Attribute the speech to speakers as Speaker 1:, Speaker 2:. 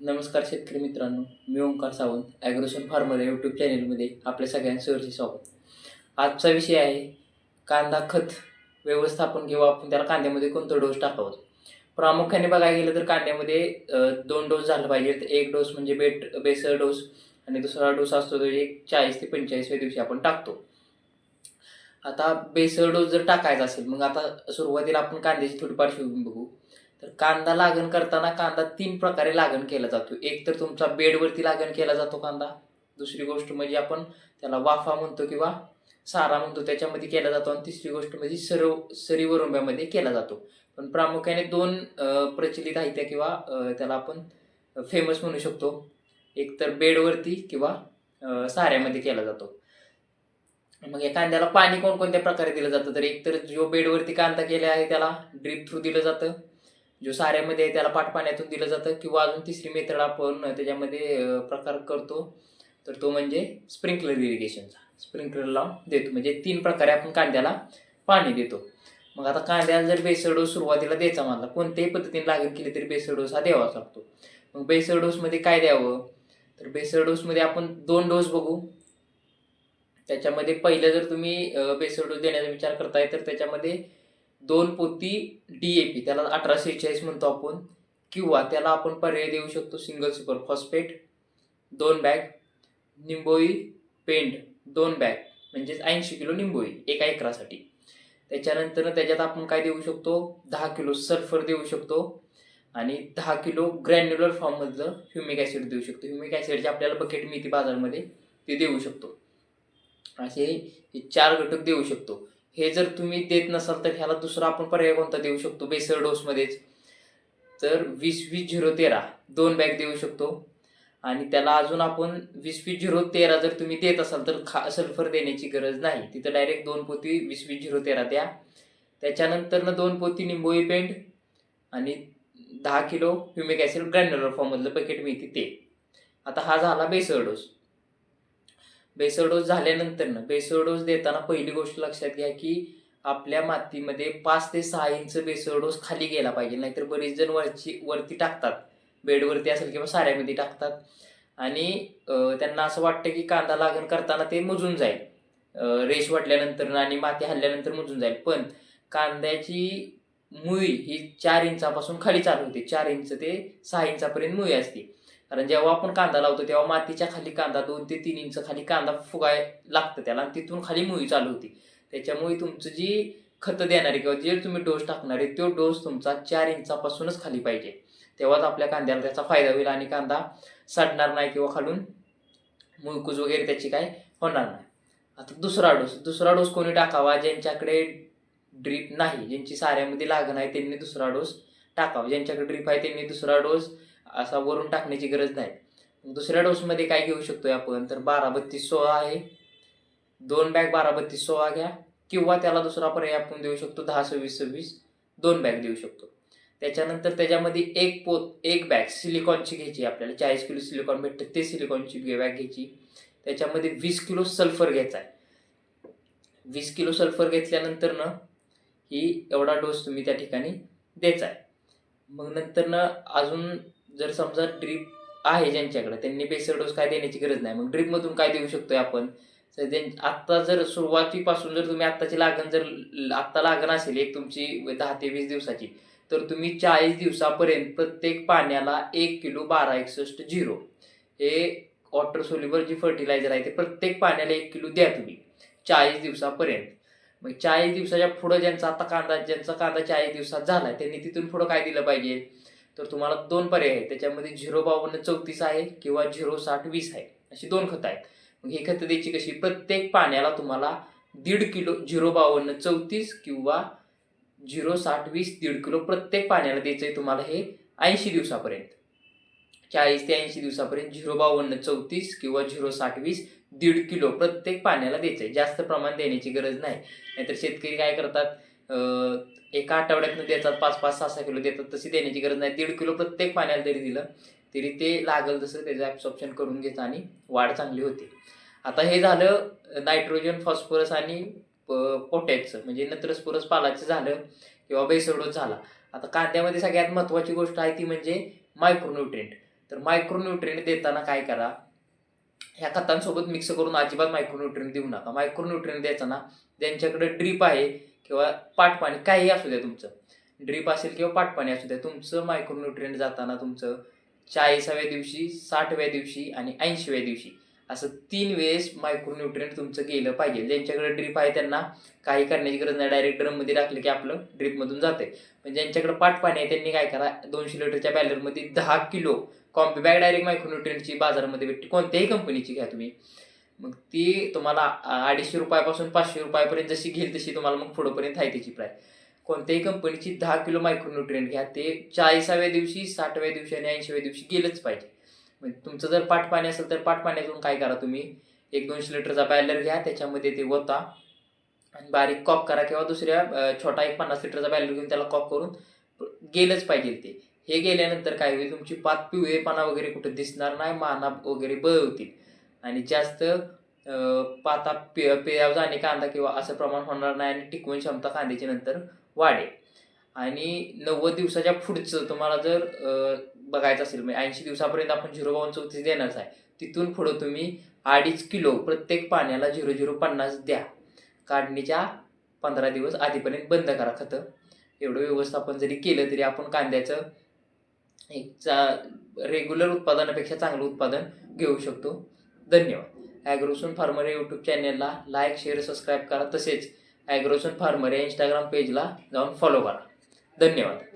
Speaker 1: नमस्कार शेतकरी मित्रांनो मी Omkar Sawant Agrosun farmer YouTube चॅनेलमध्ये आपल्या सगळ्यांसवरचे स्वागत. आजचा विषय आहे कांदा खत व्यवस्थापन किंवा आपण त्याला कांद्यामध्ये कोणतं डोस टाकावं? प्रामुख्याने बघायला गेलं तर कांद्यामध्ये दोन डोस झाला पाहिजे. तर एक डोस म्हणजे बेट बेसर डोस आणि दुसरा डोस असतो तो एक चाळीस ते पंचेचाळीसव्या दिवशी आपण टाकतो. आता बेसर डोस जर टाकायचा असेल मग आता सुरुवातीला आपण कांद्याची थोडी पार्श्वभूमी बघू. तर कांदा लागण करताना कांदा तीन प्रकारे लागण केला जातो. एक तर तुमचा बेडवरती लागण केला जातो कांदा. दुसरी गोष्ट म्हणजे आपण त्याला वाफा म्हणतो किंवा सारा म्हणतो त्याच्यामध्ये केला जातो. आणि तिसरी गोष्ट म्हणजे सरव सरीवरुंब्यामध्ये केला जातो. पण प्रामुख्याने दोन प्रचलित आहेत त्या किंवा त्याला आपण फेमस म्हणू शकतो. एक तर बेडवरती किंवा साऱ्यामध्ये केला जातो. मग या कांद्याला पाणी कोणकोणत्या प्रकारे दिलं जातं? तर एक तर जो बेडवरती कांदा केला आहे त्याला ड्रीप थ्रू दिलं जातं. जो साऱ्यामध्ये त्याला पाटपाण्यातून दिलं जातं किंवा अजून तिसरी मेथड आपण त्याच्यामध्ये प्रकार करतो तर तो म्हणजे स्प्रिंकलर इरिगेशनचा. स्प्रिंकलर लावून देतो. म्हणजे तीन प्रकारे आपण कांद्याला पाणी देतो. मग आता कांद्याला जर बेसर डोस सुरुवातीला द्यायचा मला कोणत्याही पद्धतीने लागण केली तरी बेसर डोस हा द्यावाच लागतो. मग बेसर डोसमध्ये काय द्यावं? तर बेसर डोसमध्ये आपण दोन डोस बघू. त्याच्यामध्ये पहिलं जर तुम्ही अं, डोस देण्याचा विचार करताय तर त्याच्यामध्ये दोन पोती डी ए पी त्याला अठराशे चाळीस म्हणतो आपण किंवा त्याला आपण पर्याय देऊ शकतो सिंगल सुपर फॉस्फेट दोन बॅग निंबोई पेंड दोन बॅग म्हणजेच ऐंशी किलो निंबोळी एका एकरासाठी. त्याच्यानंतर त्याच्यात आपण काय देऊ शकतो? दहा किलो सल्फर देऊ शकतो आणि दहा किलो ग्रॅन्युलर फॉर्ममधलं ह्युमिक ॲसिड देऊ शकतो. ह्युमिक ॲसिडचे आपल्याला बकेट मिळते बाजारमध्ये ते देऊ शकतो. असे हे चार घटक देऊ शकतो. हे जर तुम्ही देत नसाल तर ह्याला दुसरा आपण पर्याय कोणता देऊ शकतो? बेसर डोसमध्येच. तर वीस वीस झिरो तेरा दोन बॅग देऊ शकतो. आणि त्याला अजून आपण वीस वीस झिरो तेरा जर तुम्ही देत असाल तर खा सल्फर देण्याची गरज नाही. तिथं डायरेक्ट दोन पोती वीस वीस झिरो तेरा द्या. त्याच्यानंतरनं दोन पोती निंबोळी पेंट आणि दहा किलो ह्युमिक ॲसिड ग्रॅन्युलर फॉर्ममधलं पॅकेट मिळते ते. आता हा झाला बेसर डोस. बेसर डोस झाल्यानंतरनं बेसर डोस देताना पहिली गोष्ट लक्षात घ्या की आपल्या मातीमध्ये पाच ते सहा इंच बेसर डोस खाली गेला पाहिजे. नाहीतर बरेच जण वरची वरती टाकतात. बेडवरती असेल किंवा साऱ्यामध्ये टाकतात. आणि त्यांना असं वाटतं की कांदा लागण करताना ते मुजून जाईल. रेश वाटल्यानंतर आणि माती हल्ल्यानंतर मुजून जाईल. पण कांद्याची मुळी ही चार इंचापासून खाली चालू होते. चार इंच ते सहा इंचापर्यंत मुळी असते. कारण जेव्हा आपण कांदा लावतो तेव्हा मातीच्या खाली कांदा दोन ते तीन इंच खाली कांदा फुगाय लागतं त्याला आणि तिथून खाली मुळी चालू होती. त्याच्यामुळे तुमचं जी खतं देणारे किंवा जे तुम्ही डोस टाकणार आहे तो डोस तुमचा चार इंचापासूनच खाली पाहिजे. तेव्हाच आपल्या कांद्याला त्याचा फायदा होईल आणि कांदा सडणार नाही किंवा खालून मुळकूज वगैरे त्याची काय होणार नाही. आता दुसरा डोस दुसरा डोस कोणी टाकावा ज्यांच्याकडे ड्रीप नाही ज्यांची साऱ्यामध्ये लागण आहे त्यांनी दुसरा डोस टाकावा. ज्यांच्याकडे ड्रीप आहे त्यांनी दुसरा डोस असा वरून टाकण्याची गरज नाही. दुसऱ्या डोसमध्ये काय घेऊ शकतोय आपण? तर बारा बत्तीस सोळा आहे. दोन बॅग बारा बत्तीस सोळा घ्या. किंवा त्याला दुसरा पर्याय आपण देऊ शकतो दहा सव्वीस सव्वीस. दोन बॅग देऊ शकतो. त्याच्यानंतर त्याच्यामध्ये एक पोत एक बॅग सिलिकॉनची घ्यायची आपल्याला. चाळीस किलो सिलिकॉन भेटतं ते सिलिकॉनची बॅग घ्यायची. त्याच्यामध्ये वीस किलो सल्फर घ्यायचा आहे. वीस किलो सल्फर घेतल्यानंतर ना ही एवढा डोस तुम्ही त्या ठिकाणी द्यायचा आहे. मग नंतर ना अजून जर समजा ड्रीप आहे ज्यांच्याकडे त्यांनी बेसर डोस काय देण्याची गरज नाही. मग ड्रीपमधून काय देऊ शकतोय आपण? त्यां- आत्ता जर सुरुवातीपासून जर तुम्ही आत्ताची लागण जर आत्ता लागण असेल एक तुमची दहा ते वीस दिवसाची तर तुम्ही चाळीस दिवसापर्यंत प्रत्येक पाण्याला एक किलो बारा एकसष्ट झिरो. हे वॉटर सोल्युबल जी फर्टिलायझर आहे ते प्रत्येक पाण्याला एक किलो द्या तुम्ही चाळीस दिवसापर्यंत. मग चाळीस दिवसाच्या पुढं ज्यांचा आता कांदा ज्यांचा कांदा चाळीस दिवसात झाला त्यांनी तिथून पुढं काय दिलं पाहिजे? तर तुम्हाला दोन पर्याय आहेत. त्याच्यामध्ये झिरो बावन्न चौतीस आहे किंवा झिरो साठ वीस आहे. अशी दोन खतं आहेत. मग ही खतं द्यायची कशी? प्रत्येक पाण्याला तुम्हाला दीड किलो झिरो बावन्न चौतीस किंवा झिरो साठ वीस दीड किलो प्रत्येक पाण्याला द्यायचं आहे तुम्हाला हे ऐंशी दिवसापर्यंत. चाळीस ते ऐंशी दिवसापर्यंत झिरो बावन्न चौतीस किंवा झिरो साठ वीस दीड किलो प्रत्येक पाण्याला द्यायचं आहे. जास्त प्रमाण देण्याची गरज नाही. नाहीतर शेतकरी काय करतात? एका आठवड्यातनं देतात पाच पाच सहा सहा किलो देतात तशी देण्याची गरज नाही. दीड किलो प्रत्येक पाण्याला जरी दिलं तरी ते लागल तसं त्याचं ॲब्सॉर्प्शन करून घेतं आणि वाढ चांगली होते. आता हे झालं नायट्रोजन फॉस्फरस आणि पोटॅशचं म्हणजे नत्रस्फुरस पालाचं झालं किंवा बेसडोस झाला. आता कांद्यामध्ये सगळ्यात महत्त्वाची गोष्ट आहे ती म्हणजे मायक्रोन्युट्रिएंट तर मायक्रोन्युट्रिएंट देताना काय करा ह्या खतांसोबत मिक्स करून अजिबात मायक्रोन्युट्रिएंट देऊ नका. मायक्रोन्युट्रिएंट देताना ज्यांच्याकडे ड्रीप आहे किंवा पाटपाणी काहीही असू द्या तुमचं. ड्रीप असेल किंवा पाटपाणी असू द्या तुमचं मायक्रोन्युट्रियंट जाताना तुमचं चाळीसाव्या दिवशी साठव्या दिवशी आणि ऐंशीव्या दिवशी असं तीन वेळेस मायक्रोन्युट्रियंट तुमचं गेलं पाहिजे. ज्यांच्याकडे ड्रीप आहे त्यांना काही करण्याची गरज नाही. डायरेक्ट ड्रममध्ये टाकलं की आपलं ड्रीपमधून जाते पण ज्यांच्याकडे पाटपाणी आहे त्यांनी काय करा दोनशे लिटरच्या बॅलरमध्ये दहा किलो कॉम्पी बॅग डायरेक्ट मायक्रोन्युट्रियंटची बाजारामध्ये भेटते. कोणत्याही कंपनीची घ्या तुम्ही. मग ती तुम्हाला अडीचशे रुपयापासून पाचशे रुपयापर्यंत जशी घेईल तशी तुम्हाला मग पुढंपर्यंत आहे त्याची प्राईस कोणत्याही कंपनीची दहा किलो मायक्रोन्युट्रिएंट घ्या. ते चाळीसाव्या दिवशी साठव्या दिवशी आणि ऐंशीव्या दिवशी गेलंच पाहिजे. म्हणजे तुमचं जर पाटपाणी असेल तर पाटपाण्यातून काय करा तुम्ही? एक दोनशे लिटरचा बॅलर घ्या त्याच्यामध्ये ते वता आणि बारीक कॉक करा किंवा दुसऱ्या छोटा एक पन्नास लिटरचा बॅलर घेऊन त्याला कॉक करून गेलंच पाहिजे ते. हे गेल्यानंतर काय होईल? तुमची पात पिवळेपणा वगैरे कुठं दिसणार नाही माना वगैरे बळवतील. आणि जास्त पाता पे पेयाव जाणे कांदा किंवा असं प्रमाण होणार नाही आणि टिकवून क्षमता कांद्याची नंतर वाढेल. आणि नव्वद दिवसाच्या पुढचं तुम्हाला जर बघायचं असेल म्हणजे ऐंशी दिवसापर्यंत आपण झिरो बावन चौतीस देणारच आहे. तिथून पुढं तुम्ही अडीच किलो प्रत्येक पाण्याला झिरो झिरो पन्नास द्या. काढणीच्या पंधरा दिवस आधीपर्यंत बंद करा खतं. एवढं व्यवस्थापन जरी केलं तरी आपण कांद्याचं एक चा रेग्युलर उत्पादनापेक्षा चांगलं उत्पादन घेऊ शकतो. धन्यवाद. ॲग्रोसून फार्मर या यूट्यूब चॅनेलला लाईक शेअर सबस्क्राईब करा. तसेच ॲग्रोसून फार्मर या इंस्टाग्राम पेजला जाऊन फॉलो करा. धन्यवाद.